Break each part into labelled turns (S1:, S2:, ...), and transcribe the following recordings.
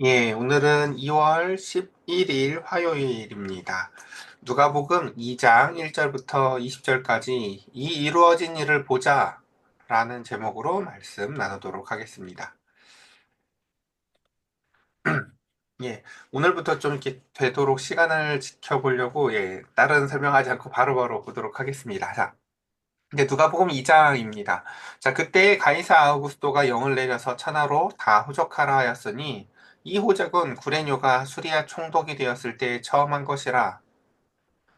S1: 예, 오늘은 2월 11일 화요일입니다. 누가복음 2장 1절부터 20절까지 이 이루어진 일을 보자 라는 제목으로 말씀 나누도록 하겠습니다. 예, 오늘부터 좀 이렇게 되도록 시간을 지켜보려고 예, 다른 설명하지 않고 바로바로 보도록 하겠습니다. 자, 이제 누가복음 2장입니다. 자, 그때 가이사 아우구스도가 영을 내려서 천하로 다 호적하라 하였으니 이 호적은 구레뇨가 수리아 총독이 되었을 때 처음 한 것이라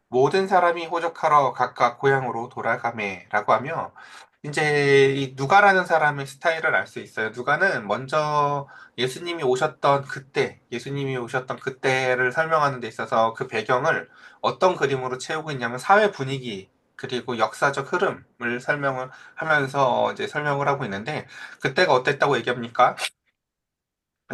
S1: 모든 사람이 호적하러 각각 고향으로 돌아가매라고 하며 이제 이 누가라는 사람의 스타일을 알 수 있어요. 누가는 먼저 예수님이 오셨던 그때, 예수님이 오셨던 그때를 설명하는 데 있어서 그 배경을 어떤 그림으로 채우고 있냐면 사회 분위기 그리고 역사적 흐름을 설명을 하면서 이제 설명을 하고 있는데 그때가 어땠다고 얘기합니까?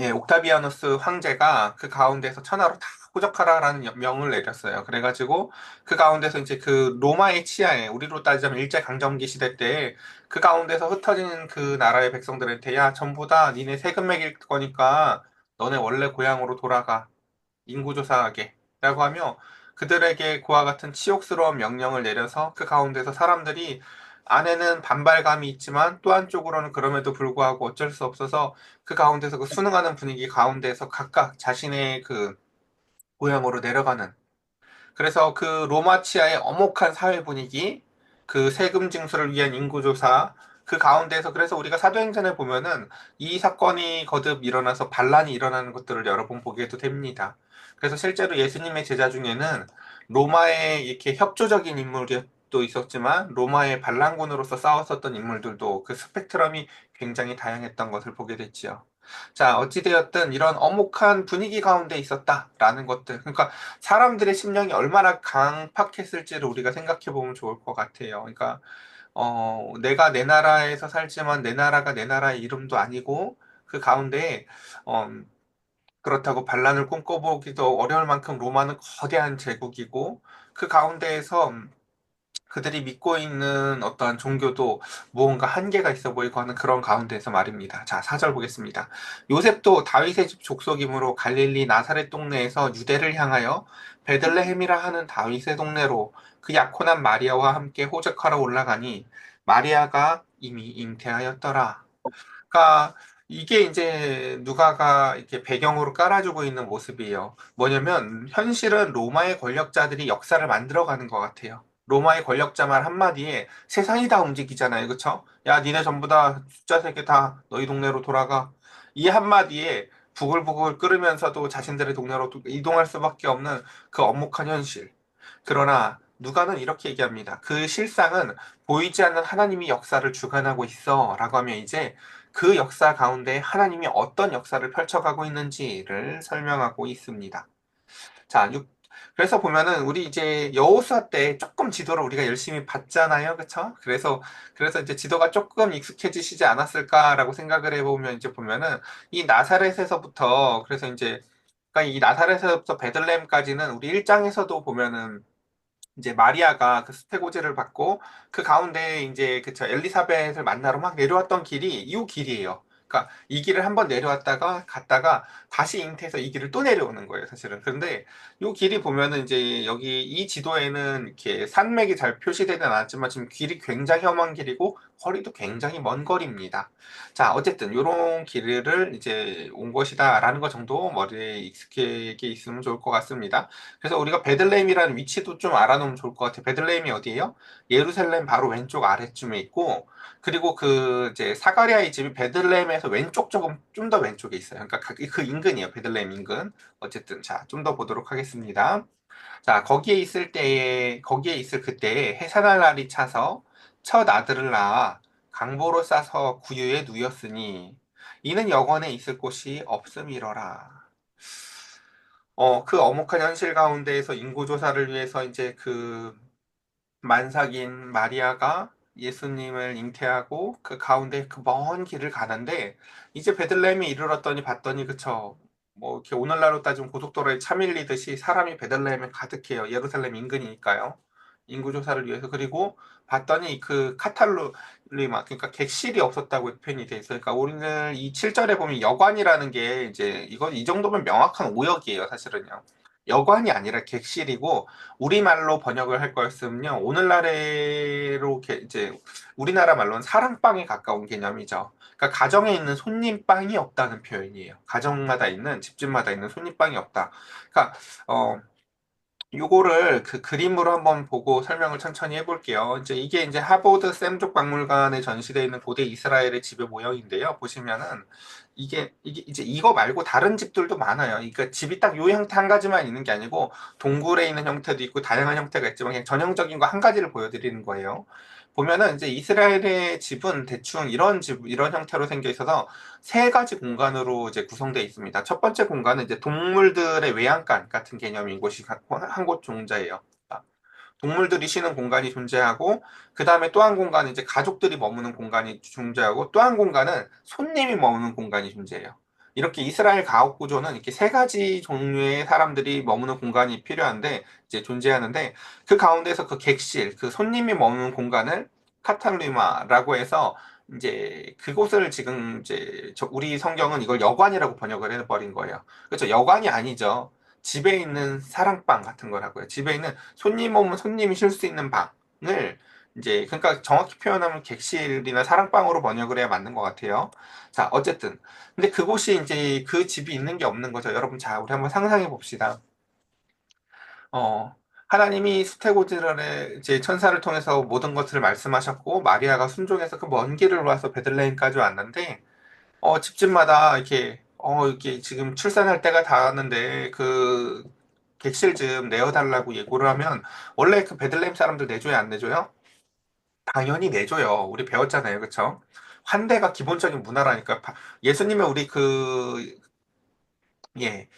S1: 예, 옥타비아누스 황제가 그 가운데서 천하로 다 호적하라라는 명을 내렸어요. 그래가지고 그 가운데서 이제 그 로마의 치하에 우리로 따지자면 일제 강점기 시대 때 그 가운데서 흩어진 그 나라의 백성들한테 야 전부 다 니네 세금 매길 거니까 너네 원래 고향으로 돌아가 인구조사하게 라고 하며 그들에게 그와 같은 치욕스러운 명령을 내려서 그 가운데서 사람들이 안에는 반발감이 있지만 또 한쪽으로는 그럼에도 불구하고 어쩔 수 없어서 그 가운데서 그 순응하는 분위기 가운데서 각각 자신의 그 고향으로 내려가는 그래서 그 로마치아의 엄혹한 사회 분위기 그 세금 징수를 위한 인구조사 그 가운데서 그래서 우리가 사도행전에 보면은 이 사건이 거듭 일어나서 반란이 일어나는 것들을 여러 번 보게도 됩니다. 그래서 실제로 예수님의 제자 중에는 로마의 이렇게 협조적인 인물 도 있었지만 로마의 반란군으로서 싸웠었던 인물들도 그 스펙트럼이 굉장히 다양했던 것을 보게 됐지요. 자, 어찌되었든 이런 엄혹한 분위기 가운데 있었다라는 것들. 그러니까 사람들의 심령이 얼마나 강팍했을지를 우리가 생각해 보면 좋을 것 같아요. 그러니까, 어, 내가 내 나라에서 살지만 내 나라가 내 나라의 이름도 아니고 그 가운데, 어, 그렇다고 반란을 꿈꿔보기도 어려울 만큼 로마는 거대한 제국이고 그 가운데에서 그들이 믿고 있는 어떠한 종교도 무언가 한계가 있어 보이고 하는 그런 가운데서 말입니다. 자, 사절 보겠습니다. 요셉도 다윗의 집 족속이므로 갈릴리 나사렛 동네에서 유대를 향하여 베들레헴이라 하는 다윗의 동네로 그 약혼한 마리아와 함께 호적하러 올라가니 마리아가 이미 잉태하였더라. 그러니까 이게 이제 누가가 이렇게 배경으로 깔아주고 있는 모습이에요. 뭐냐면 현실은 로마의 권력자들이 역사를 만들어가는 것 같아요. 로마의 권력자 말 한마디에 세상이 다 움직이잖아요. 그쵸? 야, 니네 전부 다 숫자 세개다 너희 동네로 돌아가. 이 한마디에 부글부글 끓으면서도 자신들의 동네로 이동할 수밖에 없는 그 엄혹한 현실. 그러나 누가는 이렇게 얘기합니다. 그 실상은 보이지 않는 하나님이 역사를 주관하고 있어 라고 하면 이제 그 역사 가운데 하나님이 어떤 역사를 펼쳐가고 있는지를 설명하고 있습니다. 자, 그래서 보면은 우리 이제 여호수아 때 조금 지도를 우리가 열심히 봤잖아요. 그쵸? 그래서 그래서 이제 지도가 조금 익숙해지시지 않았을까라고 생각을 해보면 이제 보면은 이 나사렛에서부터 그래서 이제 그러니까 이 나사렛에서부터 베들레헴까지는 우리 1장에서도 보면은 이제 마리아가 그 스테고제를 받고 그 가운데 이제 그쵸 엘리사벳을 만나러 막 내려왔던 길이 이 길이에요. 그러니까 이 길을 한번 내려왔다가 갔다가 다시 잉태해서 이 길을 또 내려오는 거예요, 사실은. 그런데 이 길이 보면은 이제 여기 이 지도에는 이렇게 산맥이 잘 표시되진 않았지만 지금 길이 굉장히 험한 길이고 거리도 굉장히 먼 거리입니다. 자, 어쨌든 이런 길을 이제 온 것이다라는 것 정도 머리에 익숙하게 있으면 좋을 것 같습니다. 그래서 우리가 베들레헴이라는 위치도 좀 알아놓으면 좋을 것 같아요. 베들레헴이 어디예요? 예루살렘 바로 왼쪽 아래쯤에 있고 그리고 그 이제 사가리아의 집이 베들레헴에서 왼쪽 조금 좀 더 왼쪽에 있어요. 그러니까 그 인근이에요. 베들레헴 인근. 어쨌든 자, 좀 더 보도록 하겠습니다. 자, 거기에 있을 때에 거기에 있을 그때에 해산할 날이 차서 첫 아들을 낳아 강보로 싸서 구유에 누였으니 이는 영원에 있을 곳이 없음이러라. 어, 그 엄혹한 현실 가운데에서 인구조사를 위해서 이제 그 만삭인 마리아가 예수님을 잉태하고 그 가운데 그 먼 길을 가는데 이제 베들레헴에 이르렀더니 봤더니 그쵸 뭐 이렇게 오늘날로 따지면 고속도로에 차 밀리듯이 사람이 베들레헴에 가득해요 예루살렘 인근이니까요 인구 조사를 위해서 그리고 봤더니 그 카탈루리마 그러니까 객실이 없었다고 표현이 돼 있어요. 그러니까 오늘 이 7절에 보면 여관이라는 게 이제 이건 이 정도면 명확한 오역이에요, 사실은요. 여관이 아니라 객실이고 우리말로 번역을 할 거였으면요. 오늘날로 이제 우리나라 말로는 사랑방에 가까운 개념이죠. 그러니까 가정에 있는 손님방이 없다는 표현이에요. 가정마다 있는 집집마다 있는 손님방이 없다. 그러니까 어 요거를 그 그림으로 한번 보고 설명을 천천히 해볼게요. 이제 이게 이제 하버드 샘족 박물관에 전시되어 있는 고대 이스라엘의 집의 모형인데요. 보시면은 이게 이게 이제 이거 말고 다른 집들도 많아요. 그러니까 집이 딱 요 형태 한 가지만 있는 게 아니고 동굴에 있는 형태도 있고 다양한 형태가 있지만 그냥 전형적인 거 한 가지를 보여드리는 거예요. 보면은 이제 이스라엘의 집은 대충 이런 집, 이런 형태로 생겨 있어서 세 가지 공간으로 이제 구성되어 있습니다. 첫 번째 공간은 이제 동물들의 외양간 같은 개념인 곳이 한곳 존재해요. 동물들이 쉬는 공간이 존재하고 그 다음에 또 한 공간은 이제 가족들이 머무는 공간이 존재하고 또 한 공간은 손님이 머무는 공간이 존재해요. 이렇게 이스라엘 가옥 구조는 이렇게 세 가지 종류의 사람들이 머무는 공간이 필요한데 이제 존재하는데 그 가운데서 그 객실, 그 손님이 머무는 공간을 카탈리마라고 해서 이제 그곳을 지금 이제 우리 성경은 이걸 여관이라고 번역을 해버린 거예요. 그렇죠? 여관이 아니죠. 집에 있는 사랑방 같은 거라고요. 집에 있는 손님 오면 손님이 쉴 수 있는 방을 이제 그러니까 정확히 표현하면 객실이나 사랑방으로 번역을 해야 맞는 것 같아요. 자, 어쨌든 근데 그곳이 이제 그 집이 있는 게 없는 거죠. 여러분 자, 우리 한번 상상해 봅시다. 어, 하나님이 스테고지런의 제 천사를 통해서 모든 것을 말씀하셨고 마리아가 순종해서 그 먼 길을 와서 베들레헴까지 왔는데 어, 집집마다 이렇게 어, 이렇게 지금 출산할 때가 닿았는데 그 객실 좀 내어달라고 예고를 하면 원래 그 베들레헴 사람들 내줘야 안 내줘요? 당연히 내줘요. 우리 배웠잖아요. 그쵸? 환대가 기본적인 문화라니까. 예수님의 우리 그, 예,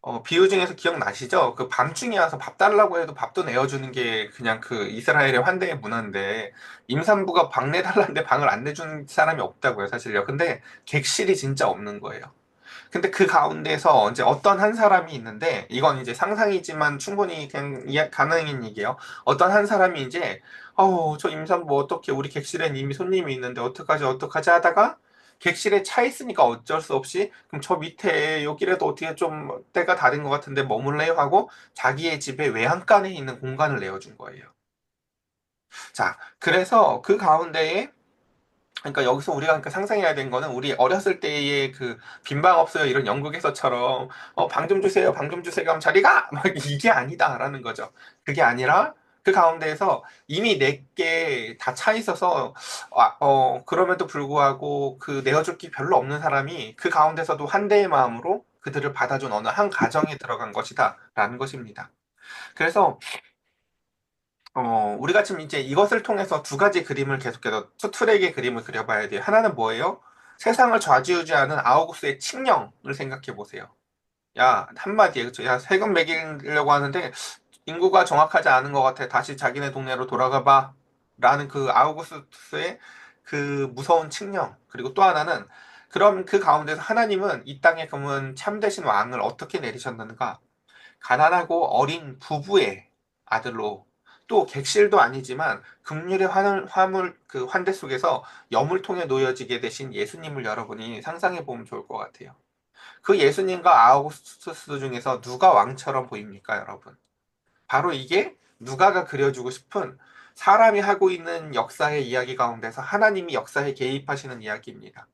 S1: 어, 비유 중에서 기억나시죠? 그 밤중에 와서 밥 달라고 해도 밥도 내어주는 게 그냥 그 이스라엘의 환대의 문화인데, 임산부가 방 내달라는데 방을 안 내준 사람이 없다고요, 사실요. 근데 객실이 진짜 없는 거예요. 근데 그 가운데서 이제 어떤 한 사람이 있는데 이건 이제 상상이지만 충분히 그냥 가능한 얘기예요. 어떤 한 사람이 이제 어우 저 임산부 어떻게 우리 객실엔 이미 손님이 있는데 어떡하지 어떡하지 하다가 객실에 차 있으니까 어쩔 수 없이 그럼 저 밑에 여기라도 어떻게 좀 때가 다른 것 같은데 머물래요 하고 자기의 집에 외양간에 있는 공간을 내어준 거예요. 자, 그래서 그 가운데에 그러니까 여기서 우리가 그러니까 상상해야 되는 거는 우리 어렸을 때의 그 빈방 없어요 이런 연극에서처럼 어, 방 좀 주세요 방 좀 주세요 하면 자리가 막 이게 아니다라는 거죠. 그게 아니라 그 가운데에서 이미 내게 다 차 있어서 어, 어, 그럼에도 불구하고 그 내어줄 게 별로 없는 사람이 그 가운데서도 한 대의 마음으로 그들을 받아준 어느 한 가정에 들어간 것이다라는 것입니다. 그래서 어, 우리가 지금 이제 이것을 통해서 두 가지 그림을 계속해서 투 트랙의 그림을 그려봐야 돼요. 하나는 뭐예요? 세상을 좌지우지하는 아우구스의 칙령을 생각해 보세요. 야, 한마디에, 그쵸? 야, 세금 매기려고 하는데 인구가 정확하지 않은 것 같아. 다시 자기네 동네로 돌아가 봐. 라는 그 아우구스트스의 그 무서운 칙령. 그리고 또 하나는 그럼 그 가운데서 하나님은 이 땅에 그러면 참되신 왕을 어떻게 내리셨는가? 가난하고 어린 부부의 아들로 또 객실도 아니지만 금률의 화물, 그 환대 속에서 염을 통해 놓여지게 되신 예수님을 여러분이 상상해 보면 좋을 것 같아요. 그 예수님과 아우구스투스 중에서 누가 왕처럼 보입니까, 여러분? 바로 이게 누가가 그려주고 싶은 사람이 하고 있는 역사의 이야기 가운데서 하나님이 역사에 개입하시는 이야기입니다.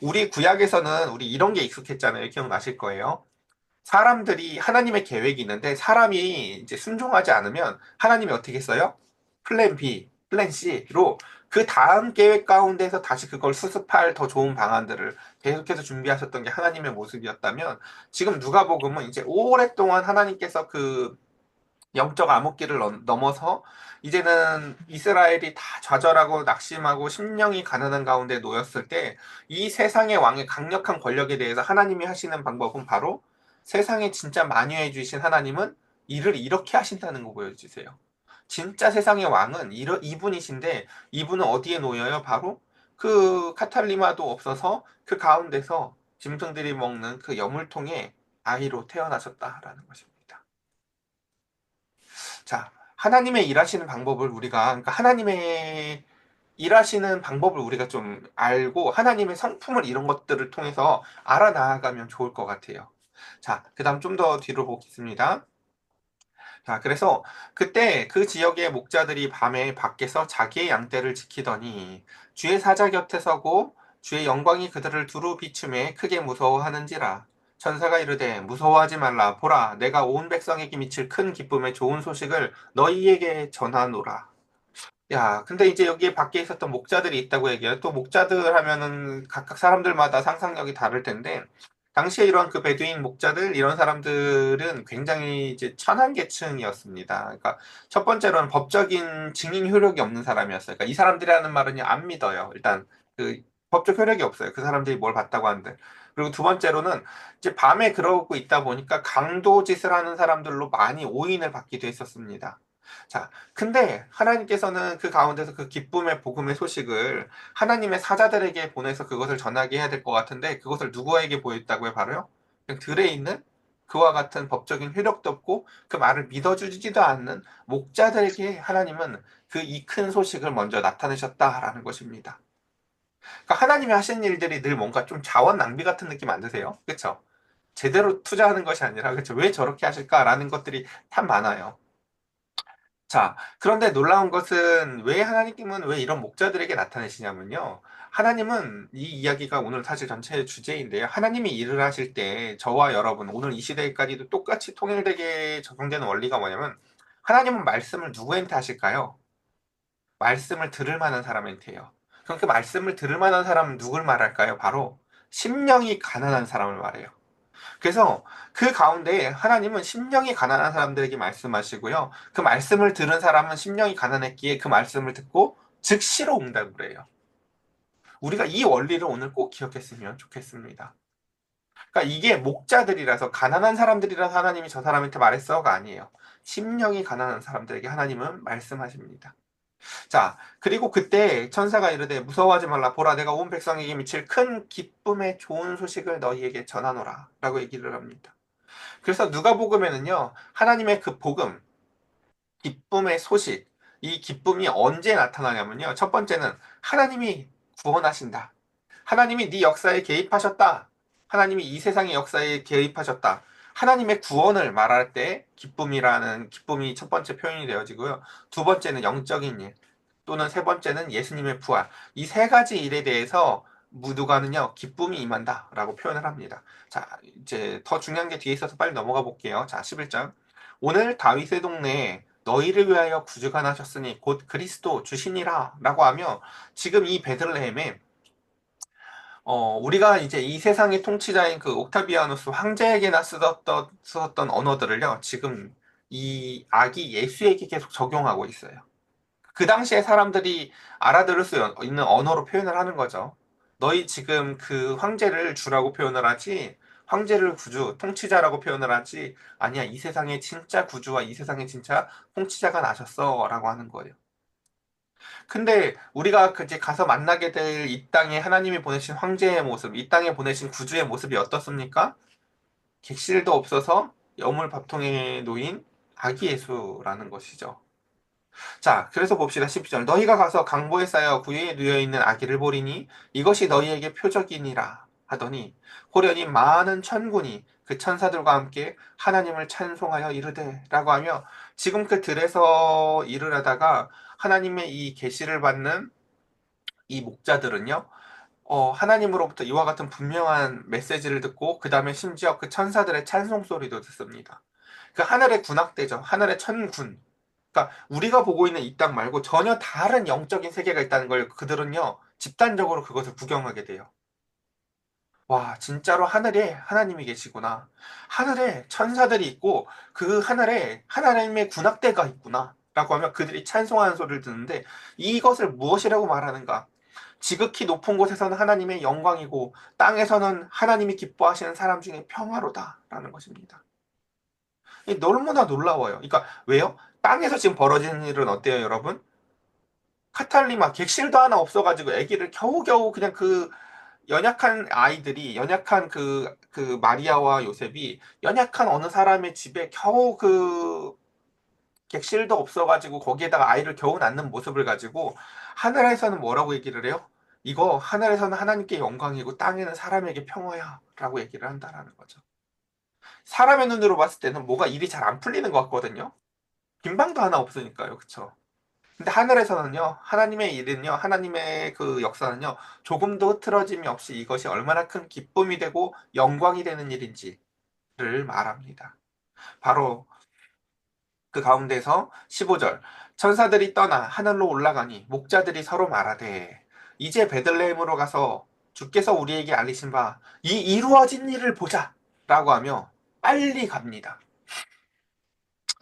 S1: 우리 구약에서는 우리 이런 게 익숙했잖아요. 기억나실 거예요. 사람들이 하나님의 계획이 있는데 사람이 이제 순종하지 않으면 하나님이 어떻게 했어요? 플랜 B, 플랜 C로 그 다음 계획 가운데서 다시 그걸 수습할 더 좋은 방안들을 계속해서 준비하셨던 게 하나님의 모습이었다면 지금 누가복음은 이제 오랫동안 하나님께서 그 영적 암흑기를 넘어서 이제는 이스라엘이 다 좌절하고 낙심하고 심령이 가난한 가운데 놓였을 때 이 세상의 왕의 강력한 권력에 대해서 하나님이 하시는 방법은 바로 세상에 진짜 만유해 주신 하나님은 일을 이렇게 하신다는 거 보여주세요. 진짜 세상의 왕은 이분이신데 이분은 어디에 놓여요? 바로 그 카탈리마도 없어서 그 가운데서 짐승들이 먹는 그 여물통에 아이로 태어나셨다라는 것입니다. 자, 하나님의 일하시는 방법을 우리가, 그러니까 하나님의 일하시는 방법을 우리가 좀 알고 하나님의 성품을 이런 것들을 통해서 알아 나가면 좋을 것 같아요. 자, 그 다음 좀 더 뒤로 보겠습니다. 자, 그래서 그때 그 지역의 목자들이 밤에 밖에서 자기의 양떼를 지키더니 주의 사자 곁에 서고 주의 영광이 그들을 두루 비춤에 크게 무서워하는지라. 천사가 이르되 무서워하지 말라 보라 내가 온 백성에게 미칠 큰 기쁨의 좋은 소식을 너희에게 전하노라. 야, 근데 이제 여기에 밖에 있었던 목자들이 있다고 얘기해요. 또 목자들 하면은 각각 사람들마다 상상력이 다를 텐데, 당시에 이런 그 베두인 목자들, 이런 사람들은 굉장히 이제 천한 계층이었습니다. 그러니까 첫 번째로는 법적인 증인 효력이 없는 사람이었어요. 그러니까 이 사람들이라는 말은 안 믿어요. 일단 그 법적 효력이 없어요. 그 사람들이 뭘 봤다고 하는데. 그리고 두 번째로는 이제 밤에 그러고 있다 보니까 강도 짓을 하는 사람들로 많이 오인을 받기도 했었습니다. 자, 근데 하나님께서는 그 가운데서 그 기쁨의 복음의 소식을 하나님의 사자들에게 보내서 그것을 전하게 해야 될 것 같은데 그것을 누구에게 보였다고요? 바로요? 들에 있는 그와 같은 법적인 효력도 없고 그 말을 믿어주지도 않는 목자들에게 하나님은 그 이 큰 소식을 먼저 나타내셨다라는 것입니다. 그러니까 하나님이 하신 일들이 늘 뭔가 좀 자원 낭비 같은 느낌 안 드세요? 그렇죠? 제대로 투자하는 것이 아니라 그렇죠? 왜 저렇게 하실까라는 것들이 참 많아요. 자, 그런데 놀라운 것은 왜 하나님은 왜 이런 목자들에게 나타내시냐면요. 하나님은 이 이야기가 오늘 사실 전체 주제인데요. 하나님이 일을 하실 때 저와 여러분 오늘 이 시대까지도 똑같이 통일되게 적용되는 원리가 뭐냐면 하나님은 말씀을 누구한테 하실까요? 말씀을 들을 만한 사람한테요. 그럼 그 말씀을 들을 만한 사람은 누굴 말할까요? 바로 심령이 가난한 사람을 말해요. 그래서 그 가운데 하나님은 심령이 가난한 사람들에게 말씀하시고요. 그 말씀을 들은 사람은 심령이 가난했기에 그 말씀을 듣고 즉시로 응답을 해요. 우리가 이 원리를 오늘 꼭 기억했으면 좋겠습니다. 그러니까 이게 목자들이라서 가난한 사람들이라서 하나님이 저 사람한테 말했어가 아니에요. 심령이 가난한 사람들에게 하나님은 말씀하십니다. 자, 그리고 그때 천사가 이르되 무서워하지 말라 보라 내가 온 백성에게 미칠 큰 기쁨의 좋은 소식을 너희에게 전하노라 라고 얘기를 합니다. 그래서 누가복음에는요. 하나님의 그 복음, 기쁨의 소식, 이 기쁨이 언제 나타나냐면요. 첫 번째는 하나님이 구원하신다. 하나님이 네 역사에 개입하셨다. 하나님이 이 세상의 역사에 개입하셨다. 하나님의 구원을 말할 때 기쁨이라는 기쁨이 첫 번째 표현이 되어지고요. 두 번째는 영적인 일, 또는 세 번째는 예수님의 부활. 이 세 가지 일에 대해서 무두가는요 기쁨이 임한다라고 표현을 합니다. 자, 이제 더 중요한 게 뒤에 있어서 빨리 넘어가 볼게요. 자, 11장. 오늘 다윗의 동네에 너희를 위하여 구주가 나셨으니 곧 그리스도 주시니라 라고 하며 지금 이 베들레헴에 어, 우리가 이제 이 세상의 통치자인 그 옥타비아누스 황제에게나 쓰었던, 쓰었던 언어들을요, 지금 이 아기 예수에게 계속 적용하고 있어요. 그 당시에 사람들이 알아들을 수 있는 언어로 표현을 하는 거죠. 너희 지금 그 황제를 주라고 표현을 하지, 황제를 구주, 통치자라고 표현을 하지, 아니야, 이 세상의 진짜 구주와 이 세상의 진짜 통치자가 나셨어. 라고 하는 거예요. 근데 우리가 그 이제 가서 만나게 될 이 땅에 하나님이 보내신 황제의 모습, 이 땅에 보내신 구주의 모습이 어떻습니까? 객실도 없어서 여물 밥통에 놓인 아기 예수라는 것이죠. 자, 그래서 봅시다. 12절. 너희가 가서 강보에 쌓여 구유에 누여 있는 아기를 보리니 이것이 너희에게 표적이니라 하더니 호련히 많은 천군이 그 천사들과 함께 하나님을 찬송하여 이르되 라고 하며 지금 그 들에서 일을 하다가 하나님의 이 계시를 받는 이 목자들은요. 어, 하나님으로부터 이와 같은 분명한 메시지를 듣고 그 다음에 심지어 그 천사들의 찬송 소리도 듣습니다. 그 하늘의 군악대죠. 하늘의 천군. 그러니까 우리가 보고 있는 이 땅 말고 전혀 다른 영적인 세계가 있다는 걸 그들은요. 집단적으로 그것을 구경하게 돼요. 와, 진짜로 하늘에 하나님이 계시구나. 하늘에 천사들이 있고 그 하늘에 하나님의 군악대가 있구나. 라고 하면 그들이 찬송하는 소리를 듣는데 이것을 무엇이라고 말하는가? 지극히 높은 곳에서는 하나님의 영광이고 땅에서는 하나님이 기뻐하시는 사람 중에 평화로다라는 것입니다. 너무나 놀라워요. 그러니까 왜요? 땅에서 지금 벌어지는 일은 어때요, 여러분? 카탈리마 객실도 하나 없어가지고 아기를 겨우겨우 그냥 그 연약한 아이들이 연약한 그, 그 마리아와 요셉이 연약한 어느 사람의 집에 겨우 그 객실도 없어가지고 거기에다가 아이를 겨우 낳는 모습을 가지고 하늘에서는 뭐라고 얘기를 해요? 이거 하늘에서는 하나님께 영광이고 땅에는 사람에게 평화야 라고 얘기를 한다라는 거죠. 사람의 눈으로 봤을 때는 뭐가 일이 잘 안 풀리는 것 같거든요. 빈방도 하나 없으니까요. 그쵸? 근데 하늘에서는요, 하나님의 일은요, 하나님의 그 역사는요, 조금도 흐트러짐이 없이 이것이 얼마나 큰 기쁨이 되고 영광이 되는 일인지를 말합니다. 바로 그 가운데서 15절 천사들이 떠나 하늘로 올라가니 목자들이 서로 말하되 이제 베들레헴으로 가서 주께서 우리에게 알리신 바 이 이루어진 일을 보자 라고 하며 빨리 갑니다.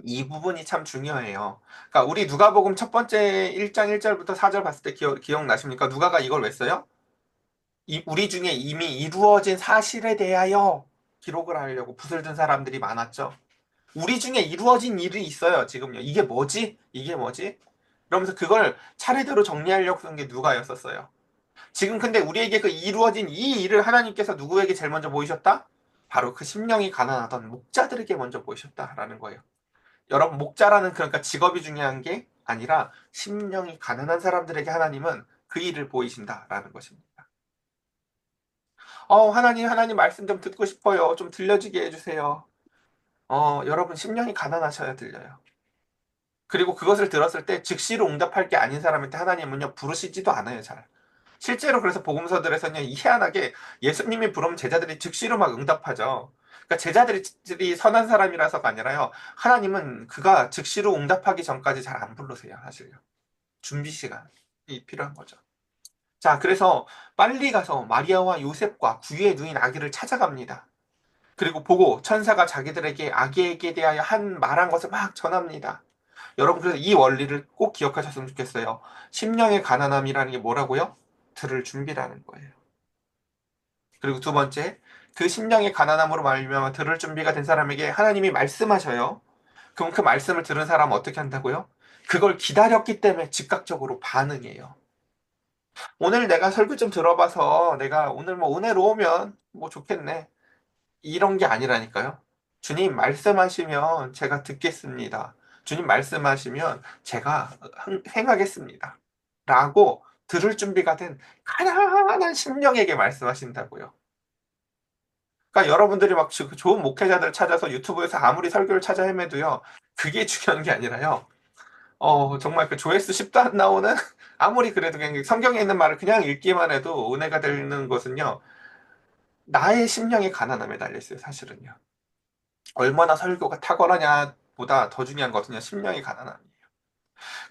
S1: 이 부분이 참 중요해요. 그러니까 우리 누가복음 첫 번째 1장 1절부터 4절 봤을 때 기억, 기억나십니까? 누가가 이걸 왜 써요? 이, 우리 중에 이미 이루어진 사실에 대하여 기록을 하려고 붓을 든 사람들이 많았죠. 우리 중에 이루어진 일이 있어요, 지금요. 이게 뭐지? 이게 뭐지? 그러면서 그걸 차례대로 정리하려고 쓴 게 누가였었어요. 지금 근데 우리에게 그 이루어진 이 일을 하나님께서 누구에게 제일 먼저 보이셨다? 바로 그 심령이 가난하던 목자들에게 먼저 보이셨다라는 거예요. 여러분, 목자라는 그러니까 직업이 중요한 게 아니라 심령이 가난한 사람들에게 하나님은 그 일을 보이신다라는 것입니다. 어, 하나님, 하나님 말씀 좀 듣고 싶어요. 좀 들려주게 해주세요. 어, 여러분, 심령이 가난하셔야 들려요. 그리고 그것을 들었을 때 즉시로 응답할 게 아닌 사람한테 하나님은요, 부르시지도 않아요, 잘. 실제로 그래서 복음서들에서는 희한하게 예수님이 부르면 제자들이 즉시로 막 응답하죠. 그러니까 제자들이 선한 사람이라서가 아니라요. 하나님은 그가 즉시로 응답하기 전까지 잘 안 부르세요, 사실요. 준비 시간이 필요한 거죠. 자, 그래서 빨리 가서 마리아와 요셉과 구유의 누인 아기를 찾아갑니다. 그리고 보고 천사가 자기들에게 아기에게 대하여 한 말한 것을 막 전합니다. 여러분, 그래서 이 원리를 꼭 기억하셨으면 좋겠어요. 심령의 가난함이라는 게 뭐라고요? 들을 준비라는 거예요. 그리고 두 번째, 그 심령의 가난함으로 말미암아 들을 준비가 된 사람에게 하나님이 말씀하셔요. 그럼 그 말씀을 들은 사람은 어떻게 한다고요? 그걸 기다렸기 때문에 즉각적으로 반응해요. 오늘 내가 설교 좀 들어봐서 내가 오늘 뭐 은혜로우면 뭐 좋겠네. 이런 게 아니라니까요. 주님 말씀하시면 제가 듣겠습니다. 주님 말씀하시면 제가 행하겠습니다. 라고 들을 준비가 된 가난한 심령에게 말씀하신다고요. 그러니까 여러분들이 막 좋은 목회자들 찾아서 유튜브에서 아무리 설교를 찾아 헤매도요. 그게 중요한 게 아니라요. 어, 정말 그 조회수 10도 안 나오는 아무리 그래도 그냥 성경에 있는 말을 그냥 읽기만 해도 은혜가 되는 것은요. 나의 심령의 가난함에 달려 있어요, 사실은요. 얼마나 설교가 탁월하냐 보다 더 중요한 것은요, 심령의 가난함이에요.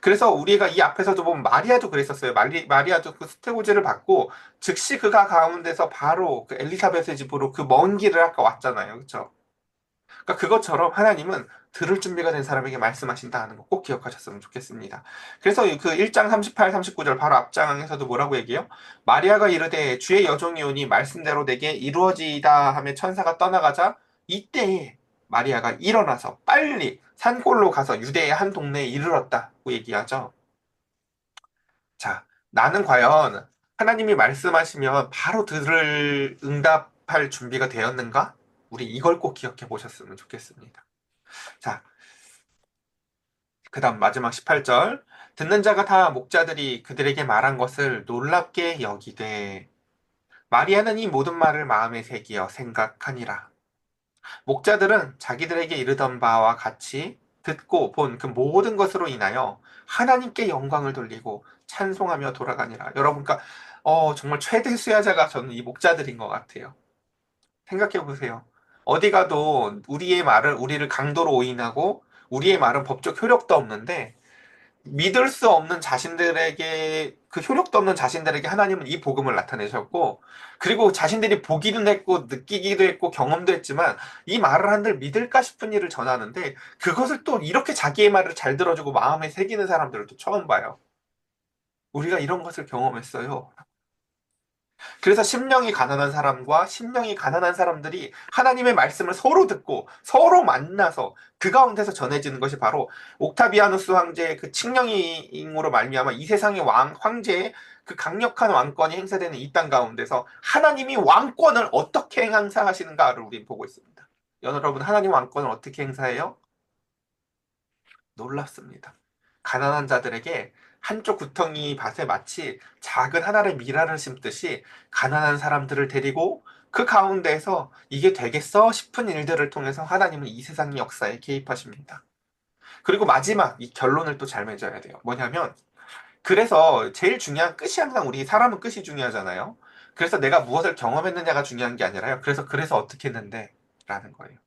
S1: 그래서 우리가 이 앞에서도 보면 마리아도 그랬었어요. 마리, 마리아도 그 스테고지를 받고 즉시 그가 가운데서 바로 그 엘리사벳의 집으로 그 먼 길을 아까 왔잖아요. 그렇죠? 그러니까 그것처럼 하나님은 들을 준비가 된 사람에게 말씀하신다 하는 거 꼭 기억하셨으면 좋겠습니다. 그래서 그 1장 38, 39절 바로 앞장에서도 뭐라고 얘기해요? 마리아가 이르되 주의 여종이 오니 말씀대로 내게 이루어지다 하며 천사가 떠나가자 이때에 마리아가 일어나서 빨리 산골로 가서 유대의 한 동네에 이르렀다고 얘기하죠. 자, 나는 과연 하나님이 말씀하시면 바로 들을 응답할 준비가 되었는가? 우리 이걸 꼭 기억해 보셨으면 좋겠습니다. 자, 그 다음 마지막 18절. 듣는 자가 다 목자들이 그들에게 말한 것을 놀랍게 여기되, 마리아는 이 모든 말을 마음에 새기어 생각하니라. 목자들은 자기들에게 이르던 바와 같이 듣고 본 그 모든 것으로 인하여 하나님께 영광을 돌리고 찬송하며 돌아가니라. 여러분, 그러니까 어, 정말 최대 수혜자가 저는 이 목자들인 것 같아요. 생각해 보세요. 어디 가도 우리의 말을 우리를 강도로 오인하고 우리의 말은 법적 효력도 없는데 믿을 수 없는 자신들에게 그 효력도 없는 자신들에게 하나님은 이 복음을 나타내셨고 그리고 자신들이 보기도 했고 느끼기도 했고 경험도 했지만 이 말을 한들 믿을까 싶은 일을 전하는데 그것을 또 이렇게 자기의 말을 잘 들어주고 마음에 새기는 사람들을 또 처음 봐요. 우리가 이런 것을 경험했어요. 그래서 심령이 가난한 사람과 심령이 가난한 사람들이 하나님의 말씀을 서로 듣고 서로 만나서 그 가운데서 전해지는 것이 바로 옥타비아누스 황제의 그 칙령으로 말미암아 이 세상의 왕 황제의 그 강력한 왕권이 행사되는 이 땅 가운데서 하나님이 왕권을 어떻게 행사하시는가를 우리 보고 있습니다. 여러분 하나님 왕권을 어떻게 행사해요? 놀랍습니다. 가난한 자들에게 한쪽 구덩이 밭에 마치 작은 하나의 미라를 심듯이 가난한 사람들을 데리고 그 가운데에서 이게 되겠어 싶은 일들을 통해서 하나님은 이 세상의 역사에 개입하십니다. 그리고 마지막 이 결론을 또 잘 맺어야 돼요. 뭐냐면 그래서 제일 중요한 끝이 항상 우리 사람은 끝이 중요하잖아요. 그래서 내가 무엇을 경험했느냐가 중요한 게 아니라요. 그래서 그래서 어떻게 했는데 라는 거예요.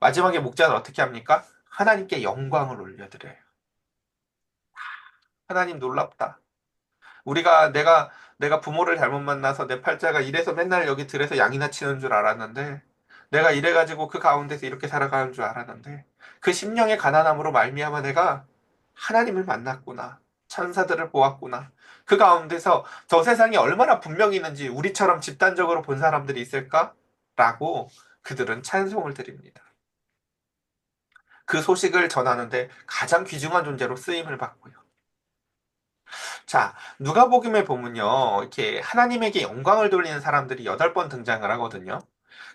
S1: 마지막에 목자는 어떻게 합니까? 하나님께 영광을 올려드려요. 하나님 놀랍다. 우리가 내가 내가 부모를 잘못 만나서 내 팔자가 이래서 맨날 여기 들에서 양이나 치는 줄 알았는데 내가 이래 가지고 그 가운데서 이렇게 살아가는 줄 알았는데 그 심령의 가난함으로 말미암아 내가 하나님을 만났구나. 천사들을 보았구나. 그 가운데서 저 세상이 얼마나 분명히 있는지 우리처럼 집단적으로 본 사람들이 있을까? 라고 그들은 찬송을 드립니다. 그 소식을 전하는데 가장 귀중한 존재로 쓰임을 받고요. 자, 누가복음에 보면요. 이렇게 하나님에게 영광을 돌리는 사람들이 8번 등장을 하거든요.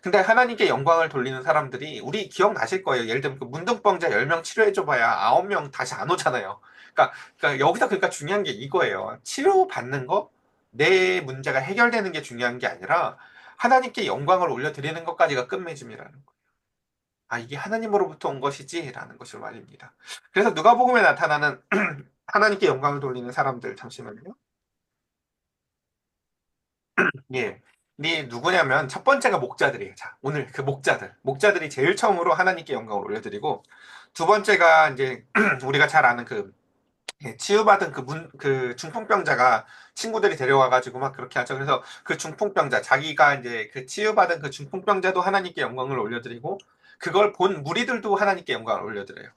S1: 근데 하나님께 영광을 돌리는 사람들이 우리 기억나실 거예요. 예를 들면 그 문둥병자 10명 치료해 줘 봐야 9명 다시 안 오잖아요. 그러니까, 그러니까 여기서 그러니까 중요한 게 이거예요. 치료 받는 거, 내 문제가 해결되는 게 중요한 게 아니라 하나님께 영광을 올려드리는 것까지가 끝맺음이라는 거예요. 아, 이게 하나님으로부터 온 것이지? 라는 것을 말입니다. 그래서 누가복음에 나타나는 하나님께 영광을 돌리는 사람들, 잠시만요. 예. 이 누구냐면 첫 번째가 목자들이에요. 자, 오늘 그 목자들. 목자들이 제일 처음으로 하나님께 영광을 올려드리고 두 번째가 이제 우리가 잘 아는 그 예, 치유받은 그 문, 그 중풍병자가 친구들이 데려와가지고 막 그렇게 하죠. 그래서 그 중풍병자, 자기가 이제 그 치유받은 그 중풍병자도 하나님께 영광을 올려드리고 그걸 본 무리들도 하나님께 영광을 올려드려요.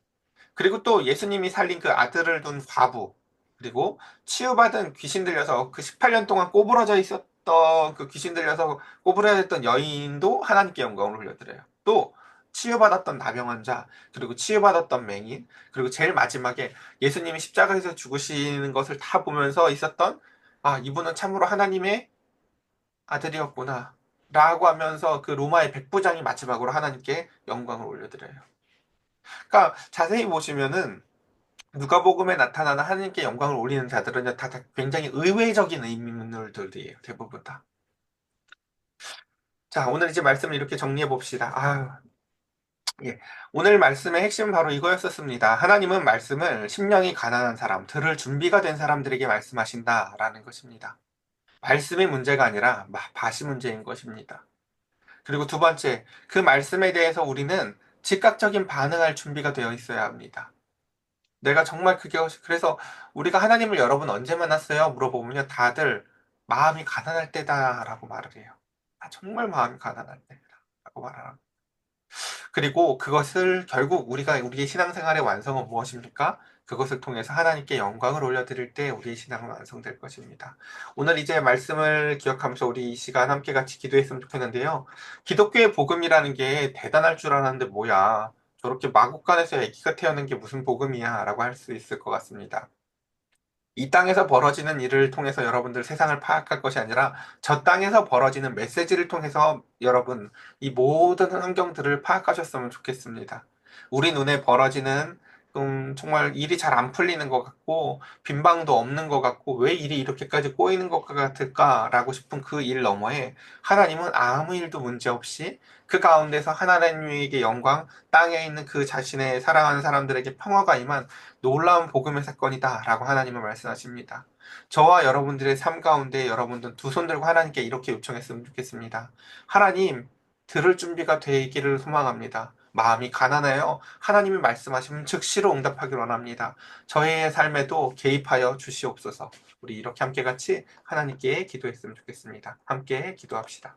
S1: 그리고 또 예수님이 살린 그 아들을 둔 과부, 그리고 치유받은 귀신 들려서 그 18년 동안 꼬부러져 있었던 그 귀신 들려서 꼬부러졌던 여인도 하나님께 영광을 올려드려요. 또 치유받았던 나병 환자, 그리고 치유받았던 맹인, 그리고 제일 마지막에 예수님이 십자가에서 죽으시는 것을 다 보면서 있었던 아, 이분은 참으로 하나님의 아들이었구나. 라고 하면서 그 로마의 백부장이 마지막으로 하나님께 영광을 올려드려요. 그러니까 자세히 보시면은 누가복음에 나타나는 하나님께 영광을 올리는 자들은 다, 다 굉장히 의외적인 의문들이에요. 대부분 다. 자, 오늘 이제 말씀을 이렇게 정리해 봅시다. 아, 예. 오늘 말씀의 핵심은 바로 이거였었습니다. 하나님은 말씀을 심령이 가난한 사람, 들을 준비가 된 사람들에게 말씀하신다라는 것입니다. 말씀의 문제가 아니라 밭이 문제인 것입니다. 그리고 두 번째, 그 말씀에 대해서 우리는 즉각적인 반응할 준비가 되어 있어야 합니다. 내가 정말 그게 그래서 우리가 하나님을 여러분 언제 만났어요? 물어보면요. 다들 마음이 가난할 때다라고 말을 해요. 아, 정말 마음이 가난할 때라고 말합니다. 그리고 그것을 결국 우리가 우리의 신앙생활의 완성은 무엇입니까? 그것을 통해서 하나님께 영광을 올려드릴 때 우리의 신앙은 완성될 것입니다. 오늘 이제 말씀을 기억하면서 우리 이 시간 함께 같이 기도했으면 좋겠는데요. 기독교의 복음이라는 게 대단할 줄 알았는데 뭐야. 저렇게 마국간에서 아기가 태어난 게 무슨 복음이야 라고 할 수 있을 것 같습니다. 이 땅에서 벌어지는 일을 통해서 여러분들 세상을 파악할 것이 아니라 저 땅에서 벌어지는 메시지를 통해서 여러분 이 모든 환경들을 파악하셨으면 좋겠습니다. 우리 눈에 벌어지는 음, 정말 일이 잘 안 풀리는 것 같고 빈방도 없는 것 같고 왜 일이 이렇게까지 꼬이는 것 같을까라고 싶은 그 일 너머에 하나님은 아무 일도 문제없이 그 가운데서 하나님에게 영광, 땅에 있는 그 자신의 사랑하는 사람들에게 평화가 임한 놀라운 복음의 사건이다라고 하나님은 말씀하십니다. 저와 여러분들의 삶 가운데 여러분들 두 손 들고 하나님께 이렇게 요청했으면 좋겠습니다. 하나님, 들을 준비가 되기를 소망합니다. 마음이 가난해요. 하나님이 말씀하시면 즉시로 응답하길 원합니다. 저의 삶에도 개입하여 주시옵소서. 우리 이렇게 함께 같이 하나님께 기도했으면 좋겠습니다. 함께 기도합시다.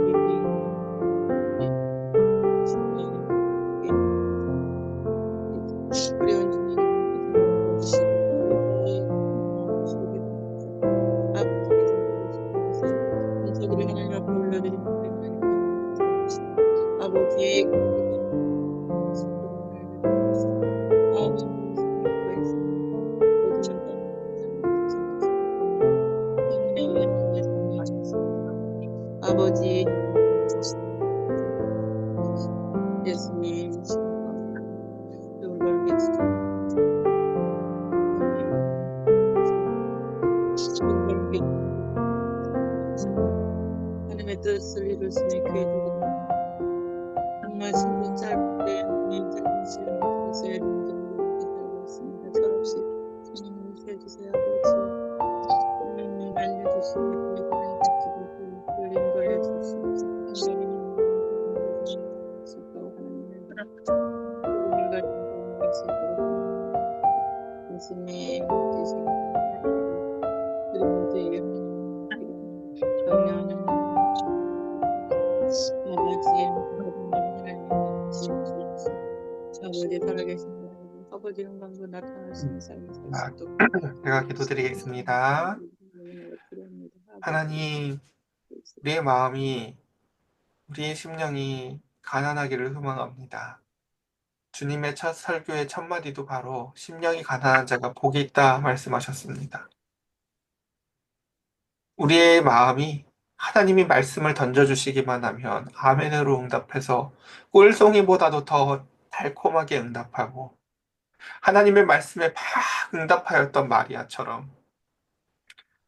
S2: 하나님의 뜻을 이루시는 그의
S1: 기도드리겠습니다. 하나님, 우리의 마음이, 우리의 심령이 가난하기를 소망합니다. 주님의 첫 설교의 첫 마디도 바로 심령이 가난한 자가 복이 있다 말씀하셨습니다. 우리의 마음이 하나님이 말씀을 던져주시기만 하면 아멘으로 응답해서 꿀송이보다도 더 달콤하게 응답하고 하나님의 말씀에 막 응답하였던 마리아처럼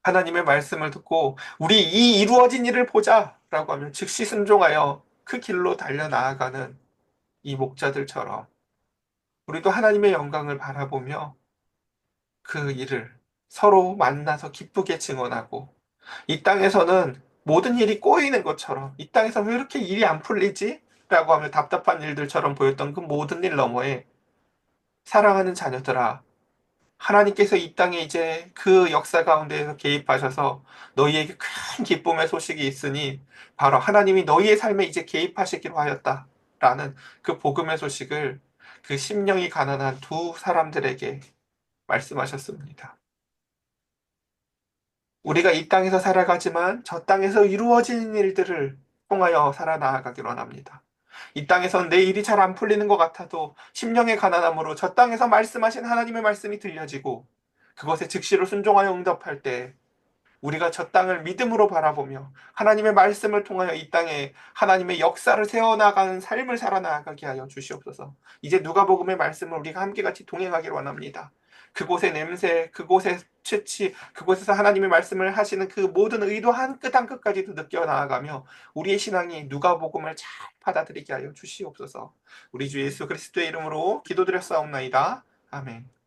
S1: 하나님의 말씀을 듣고 우리 이 이루어진 일을 보자 라고 하면 즉시 순종하여 그 길로 달려 나아가는 이 목자들처럼 우리도 하나님의 영광을 바라보며 그 일을 서로 만나서 기쁘게 증언하고 이 땅에서는 모든 일이 꼬이는 것처럼 이 땅에서 왜 이렇게 일이 안 풀리지? 라고 하며 답답한 일들처럼 보였던 그 모든 일 너머에 사랑하는 자녀들아 하나님께서 이 땅에 이제 그 역사 가운데에서 개입하셔서 너희에게 큰 기쁨의 소식이 있으니 바로 하나님이 너희의 삶에 이제 개입하시기로 하였다. 라는 그 복음의 소식을 그 심령이 가난한 두 사람들에게 말씀하셨습니다. 우리가 이 땅에서 살아가지만 저 땅에서 이루어지는 일들을 통하여 살아나가기로 합니다. 이 땅에선 내 일이 잘 안 풀리는 것 같아도 심령의 가난함으로 저 땅에서 말씀하신 하나님의 말씀이 들려지고 그것에 즉시로 순종하여 응답할 때 우리가 저 땅을 믿음으로 바라보며 하나님의 말씀을 통하여 이 땅에 하나님의 역사를 세워나가는 삶을 살아나가게 하여 주시옵소서. 이제 누가복음의 말씀을 우리가 함께 같이 동행하기를 원합니다. 그곳의 냄새, 그곳의 채취, 그곳에서 하나님의 말씀을 하시는 그 모든 의도 한 끝 한 끝까지도 느껴 나아가며 우리의 신앙이 누가복음을 잘 받아들이게 하여 주시옵소서. 우리 주 예수 그리스도의 이름으로 기도드렸사옵나이다. 아멘.